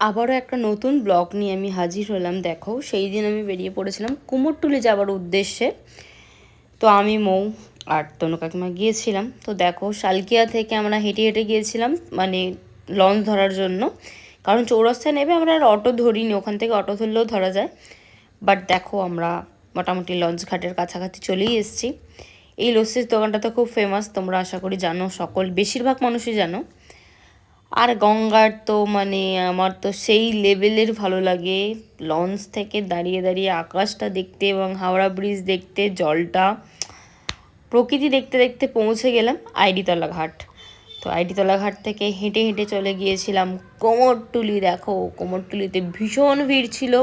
আবারও একটা নতুন ব্লগ নিয়ে আমি হাজির হলাম, দেখো। সেই দিন আমি বেরিয়ে পড়েছিলাম কুমোরটুলি যাওয়ার উদ্দেশ্যে। তো আমি, মৌ আর তনু কাকিমা গিয়েছিলাম। তো দেখো, শালকিয়া থেকে আমরা হেঁটে হেঁটে গিয়েছিলাম মানে লঞ্চ ধরার জন্য। কারণ চৌরাস্তায় নেবে আমরা আর অটো ধরিনি, ওখান থেকে অটো ধরলেও ধরা যায়। বাট দেখো, আমরা মোটামুটি লঞ্চ ঘাটের কাছাকাছি চলেই এসেছি। এই লস্যির দোকানটা তো খুব ফেমাস তোমরা আশা করি জানো, সকল, বেশিরভাগ মানুষই জানো। আর গঙ্গার তো মানে আমার তো সেই লেভেলের ভালো লাগে। লঞ্চ থেকে দাঁড়িয়ে দাঁড়িয়ে আকাশটা দেখতে এবং হাওড়া ব্রিজ দেখতে, জলটা, প্রকৃতি দেখতে দেখতে পৌঁছে গেলাম আইডিতলা ঘাট তো আইডিতলা ঘাট থেকে হেঁটে হেঁটে চলে গিয়েছিলাম কোমরটুলি, দেখো কোমরটুলিতে ভীষণ ভিড় ছিল।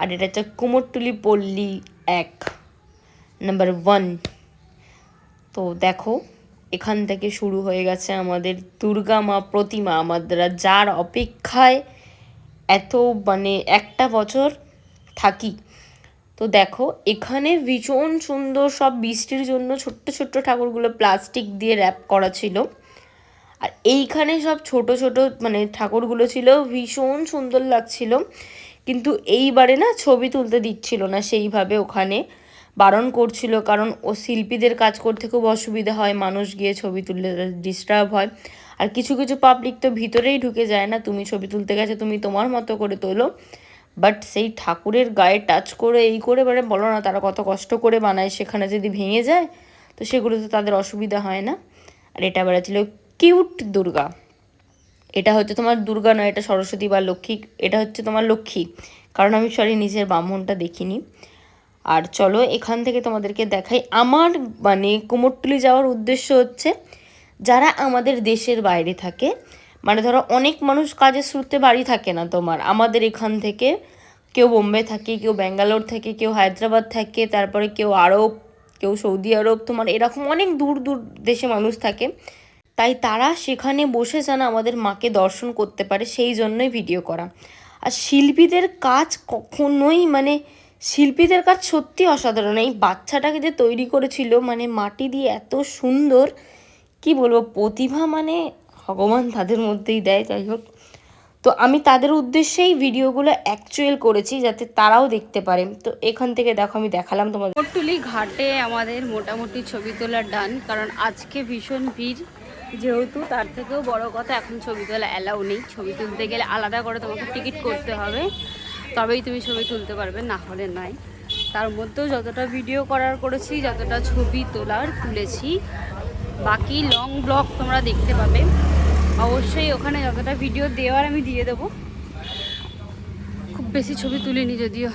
আর এটা হচ্ছে কোমরটুলি পল্লী এক নাম্বার ওয়ান তো দেখো এখান থেকে শুরু হয়ে গেছে আমাদের দুর্গা মা প্রতিমা আমাদের যার অপেক্ষায় এত মানে একটা বছর থাকি। তো দেখো, এখানে ভীষণ সুন্দর সব বৃষ্টির জন্য ছোট্ট ছোট্ট ঠাকুরগুলো প্লাস্টিক দিয়ে র্যাপ করা ছিল। আর এইখানে সব ছোট ছোট মানে ঠাকুরগুলো ছিল, ভীষণ সুন্দর লাগছিল। কিন্তু এইবারে না ছবি তুলতে দিচ্ছিল না সেইভাবে ওখানে। বারণ করছিল, কারণ ও শিল্পীদের কাজ করতে খুব অসুবিধা হয়, মানুষ গিয়ে ছবি তুললে ডিস্টার্ব হয়। আর কিছু কিছু পাবলিক তো ভিতরেই ঢুকে যায় না, তুমি ছবি তুলতে গেছে, তুমি তোমার মতো করে তোলো। বাট সেই ঠাকুরের গায়ে টাচ করে, এই করে মানে বলো না, তারা কত কষ্ট করে বানায়, সেখানে যদি ভেঙে যায়, তো সেগুলো তো তাদের অসুবিধা হয় না। আর এটা বেড়া ছিল কিউট দুর্গা। এটা হচ্ছে তোমার দুর্গা নয়, এটা সরস্বতী বা লক্ষ্মী, এটা হচ্ছে তোমার লক্ষ্মী। কারণ আমি সরি নিজের ব্রাহ্মণটা দেখিনি। আর চলো এখান থেকে তোমাদেরকে দেখাই। আমার মানে কুমোরটুলি যাওয়ার উদ্দেশ্য হচ্ছে, যারা আমাদের দেশের বাইরে থাকে মানে ধরো অনেক মানুষ কাজের সূত্রে বাড়ি থাকে না তোমার। আমাদের এখান থেকে কেউ বোম্বে থাকে, কেউ ব্যাঙ্গালোর থাকে, কেউ হায়দ্রাবাদ থাকে, তারপরে কেউ আরব, কেউ সৌদি আরব, তোমার এরকম অনেক দূর দূর দেশে মানুষ থাকে। তাই তারা সেখানে বসে যেন আমাদের মাকে দর্শন করতে পারে, সেই জন্যই ভিডিও করা। আর শিল্পীদের কাজ কখনোই মানে শিল্পীদের কাজ সত্যি অসাধারণ। এই বাচ্চাটাকে যে তৈরি করেছিল মানে মাটি দিয়ে এত সুন্দর, কি বলব, প্রতিভা মানে ভগবান তাদের মধ্যেই দেয়, যাই হোক। তো আমি তাদের উদ্দেশ্যেই ভিডিওগুলো অ্যাকচুয়াল করেছি, যাতে তারাও দেখতে পারে। তো এখান থেকে দেখো, আমি দেখালাম তোমাদের। কোটটুলি ঘাটে আমাদের মোটামুটি ছবি তোলার ডান কারণ আজকে ভীষণ ভিড়। যেহেতু তার থেকেও বড় কথা, এখন ছবি তোলা অ্যালাউ নেই। ছবি তুলতে গেলে আলাদা করে তোমাকে টিকিট করতে হবে। তবেই তুমি ছবি তুলতে পারবে, না হলে নয় তার মধ্যেও যতটা ভিডিও করার করেছি, যতটা ছবি তোলার তুলেছি, বাকি লং ব্লগ তোমরা দেখতে পাবে। অবশ্যই ওখানে যতটা ভিডিও দেওয়ার আমি দিয়ে দেবো। খুব বেশি ছবি তুলিনি যদিও।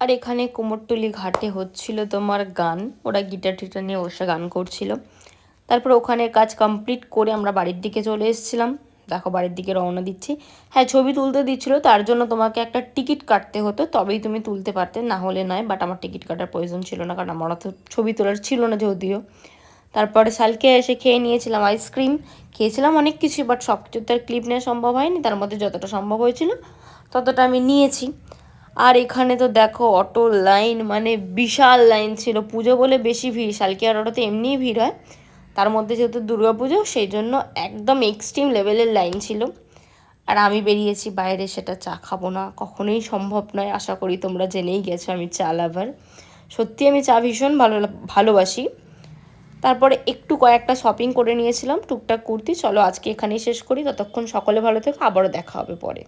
আর এখানে কুমোরটুলি ঘাটে হচ্ছিল তোমার গান। ওরা গিটার টিটার নিয়ে বসে গান করছিল। তারপর ওখানে কাজ কমপ্লিট করে আমরা বাড়ির দিকে চলে এসেছিলাম। দেখো বাড়ির দিকে রওনা দিচ্ছি। হ্যাঁ ছবি তুলতে দিচ্ছিল, তার জন্য তোমাকে একটা টিকিট কাটতে হতো, তবেই তুমি তুলতে পারতে, না হলে নয় বাট আমার টিকিট কাটার প্রয়োজন ছিল না, কারণ আমার তো ছবি তোলার ছিল না যদিও। তারপরে সালকে এসে খেয়ে নিয়েছিলাম আইসক্রিম, খেয়েছিলাম অনেক কিছু বাট সব কিছু তার ক্লিপ নেওয়া সম্ভব হয়নি, তার মধ্যে যতটা সম্ভব হয়েছিল, ততটা আমি নিয়েছি। আর এখানে তো দেখো, অটো লাইন মানে বিশাল লাইন ছিল, পুজো বলে বেশি ভিড়, সালকে আর অটোতে এমনিই ভিড় হয়। তার মধ্যে যেহেতু দুর্গাপুজো সেই জন্য একদম এক্সট্রিম লেভেলের লাইন ছিল। আর আমি বেরিয়েছি বাইরে, সেটা চা খাব না, কখনোই সম্ভব নয়, আশা করি তোমরা জেনেই গেছো আমি চা লাভার সত্যি আমি চা ভীষণ ভালো ভালোবাসি। তারপরে একটু কয়েকটা শপিং করে নিয়েছিলাম, টুকটাক কুর্তি। চলো আজকে এখানেই শেষ করি, ততক্ষণ সকলে ভালো থেকো, আবারও দেখা হবে পরে।